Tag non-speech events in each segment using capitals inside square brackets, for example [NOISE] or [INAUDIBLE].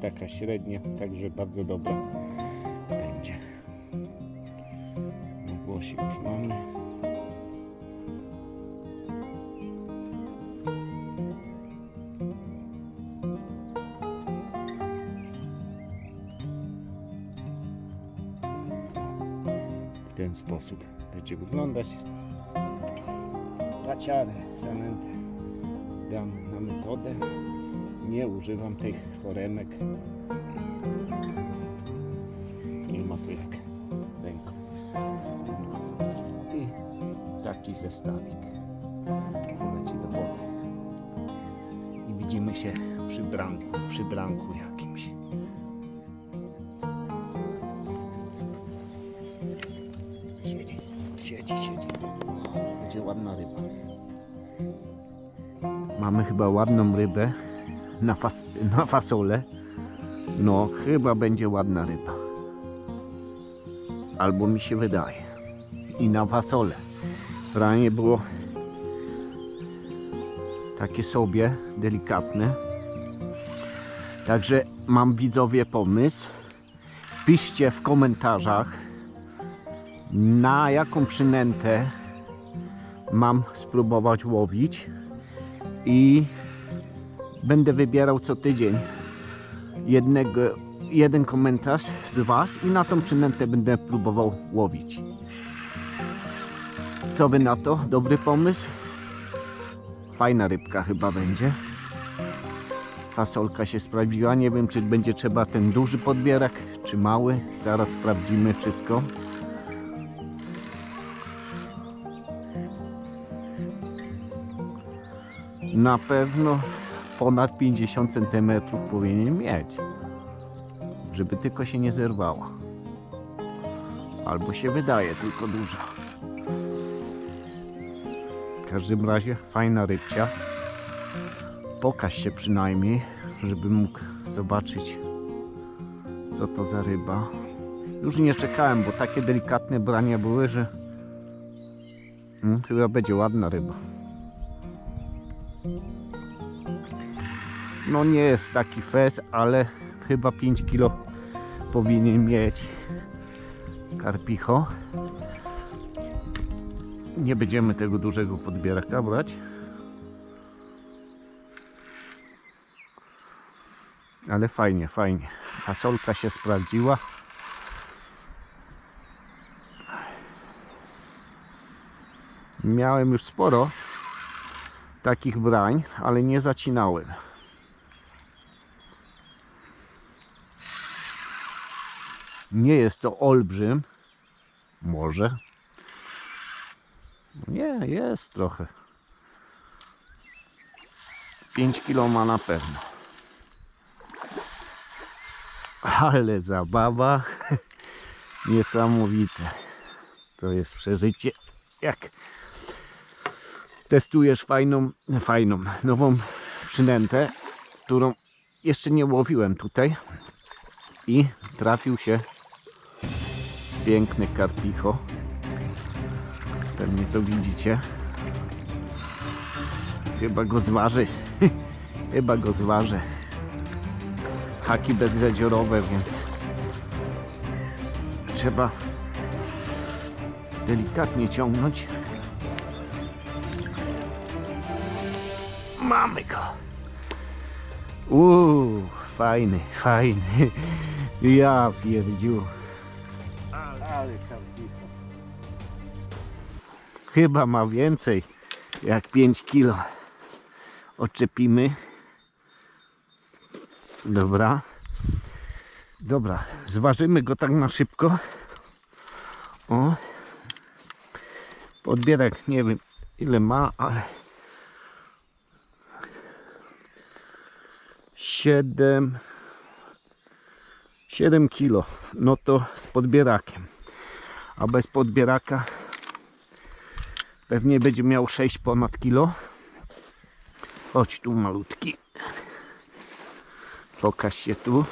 taka średnia, także bardzo dobra będzie. No Włosi już mamy. W ten sposób będzie wyglądać. Paciarę zanętę dam na metodę. Nie używam tych foremek. Nie ma tu jak ręką. I taki zestawik poleci do wody. I widzimy się przy branku, przy branku jakimś. Siedzi, siedzi, siedzi. Będzie ładna ryba. Mamy chyba ładną rybę na, fas na fasolę. No, chyba będzie ładna ryba. Albo mi się wydaje. I na fasolę. Ranie było takie sobie, delikatne. Także mam widzowie pomysł. Piszcie w komentarzach, na jaką przynętę mam spróbować łowić i będę wybierał co tydzień jednego, jeden komentarz z Was i na tą przynętę będę próbował łowić. Co Wy na to? Dobry pomysł? Fajna rybka chyba będzie. Fasolka się sprawdziła. Nie wiem, czy będzie trzeba ten duży podbierak, czy mały. Zaraz sprawdzimy wszystko. Na pewno ponad 50 cm powinien mieć. Żeby tylko się nie zerwała. Albo się wydaje tylko duża. W każdym razie fajna rybcia. Pokaż się przynajmniej, żebym mógł zobaczyć co to za ryba. Już nie czekałem, bo takie delikatne brania były, że hmm, chyba będzie ładna ryba. No nie jest taki fez, ale chyba 5 kg powinien mieć karpicho. Nie będziemy tego dużego podbieraka brać. Ale fajnie, fajnie. Fasolka się sprawdziła. Miałem już sporo takich brań, ale nie zacinałem. Nie jest to olbrzym. Może. Nie, jest trochę. 5 kilo ma na pewno. Ale zabawa. [LAUGHS] Niesamowite. To jest przeżycie. Jak testujesz fajną, fajną, nową przynętę, którą jeszcze nie łowiłem tutaj i trafił się piękny karpicho. Pewnie to widzicie. Chyba go zważy. [LAUGHS] Chyba go zważy. Haki bezzadziorowe, więc trzeba delikatnie ciągnąć. Mamy go. Uuu, fajny, fajny. [LAUGHS] Ja pierdziu. Ale. Chyba ma więcej jak 5 kilo. Odczepimy. Dobra. Dobra, zważymy go tak na szybko. O. Podbierak nie wiem ile ma, ale 7 7 kilo. No to z podbierakiem. A bez podbieraka pewnie będzie miał 6 ponad kilo. Chodź tu malutki. Pokaż się tu.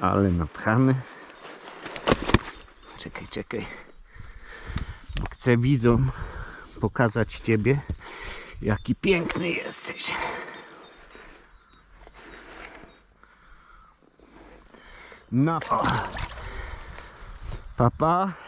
Ale napchany. Czekaj, czekaj. Chcę widzom pokazać Ciebie, jaki piękny jesteś. Na pa. Papa.